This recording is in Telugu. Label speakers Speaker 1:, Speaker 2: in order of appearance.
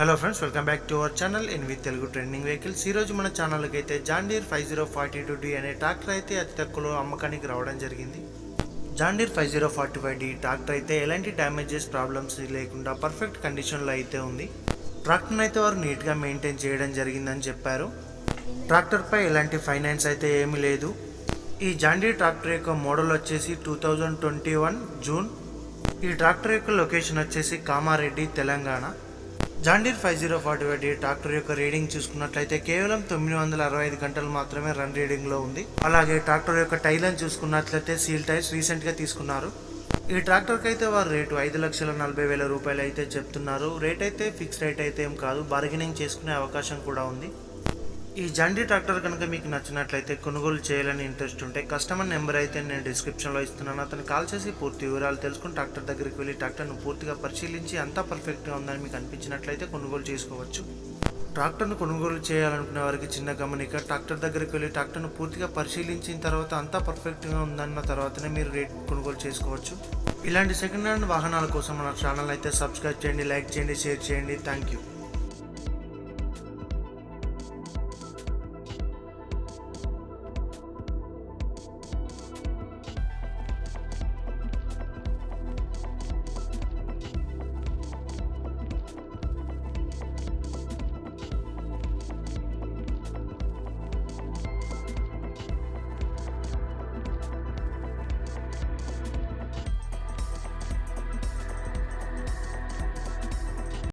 Speaker 1: Hello friends welcome back to our channel in with Telugu trending vehicles ఈ రోజు మన ఛానల్కి అయితే John Deere five zero forty two D అనే ట్రాక్టర్ అయితే అతి తక్కువలో అమ్మకానికి రావడం జరిగింది. John Deere five zero forty five D tractor అయితే ఎలాంటి డ్యామేజెస్ ప్రాబ్లమ్స్ లేకుండా పర్ఫెక్ట్ కండిషన్లో అయితే ఉంది. ట్రాక్టర్ని అయితే వారు నీట్గా మెయింటైన్ చేయడం జరిగిందని చెప్పారు. ట్రాక్టర్పై ఎలాంటి ఫైనాన్స్ అయితే ఏమీ లేదు. ఈ జాండీర్ ట్రాక్టర్ యొక్క మోడల్ వచ్చేసి two thousand twenty one June ఈ ట్రాక్టర్ యొక్క లొకేషన్ వచ్చేసి Kamareddy Telangana. John Deere five zero forty five D tractor యొక్క రీడింగ్ చూసుకున్నట్లయితే కేవలం తొమ్మిది వందల అరవై ఐదు గంటలు మాత్రమే రన్ రీడింగ్లో ఉంది. అలాగే ట్రాక్టర్ యొక్క టైర్లను చూసుకున్నట్లయితే సీల్ టైర్స్ రీసెంట్గా తీసుకున్నారు. ఈ ట్రాక్టర్కి అయితే వారు రేటు ఐదు లక్షల నలభై వేల రూపాయలు అయితే చెప్తున్నారు. రేట్ అయితే ఫిక్స్ రేట్ అయితే ఏం కాదు. బార్గెనింగ్ చేసుకునే అవకాశం కూడా ఉంది. ఈ జండీ ట్రాక్టర్ కనుక మీకు నచ్చినట్లయితే కొనుగోలు చేయాలని ఇంట్రెస్ట్ ఉంటే కస్టమర్ నెంబర్ అయితే నేను డిస్క్రిప్షన్లో ఇస్తున్నాను. అతను కాల్ చేసి పూర్తి వివరాలు తెలుసుకుని ట్రాక్టర్ దగ్గరికి వెళ్ళి ట్రాక్టర్ను పూర్తిగా పరిశీలించి అంతా పర్ఫెక్ట్గా ఉందని మీకు అనిపించినట్లయితే కొనుగోలు చేసుకోవచ్చు. ట్రాక్టర్ను కొనుగోలు చేయాలనుకునే వారికి చిన్న గమనిక ట్రాక్టర్ దగ్గరికి వెళ్ళి ట్రాక్టర్ను పూర్తిగా పరిశీలించిన తర్వాత అంతా పర్ఫెక్ట్గా ఉందన్న తర్వాతనే మీరు రేట్ కొనుగోలు చేసుకోవచ్చు. ఇలాంటి సెకండ్ హ్యాండ్ వాహనాల కోసం మన ఛానల్ అయితే సబ్స్క్రైబ్ చేయండి లైక్ చేయండి షేర్ చేయండి. Thank you.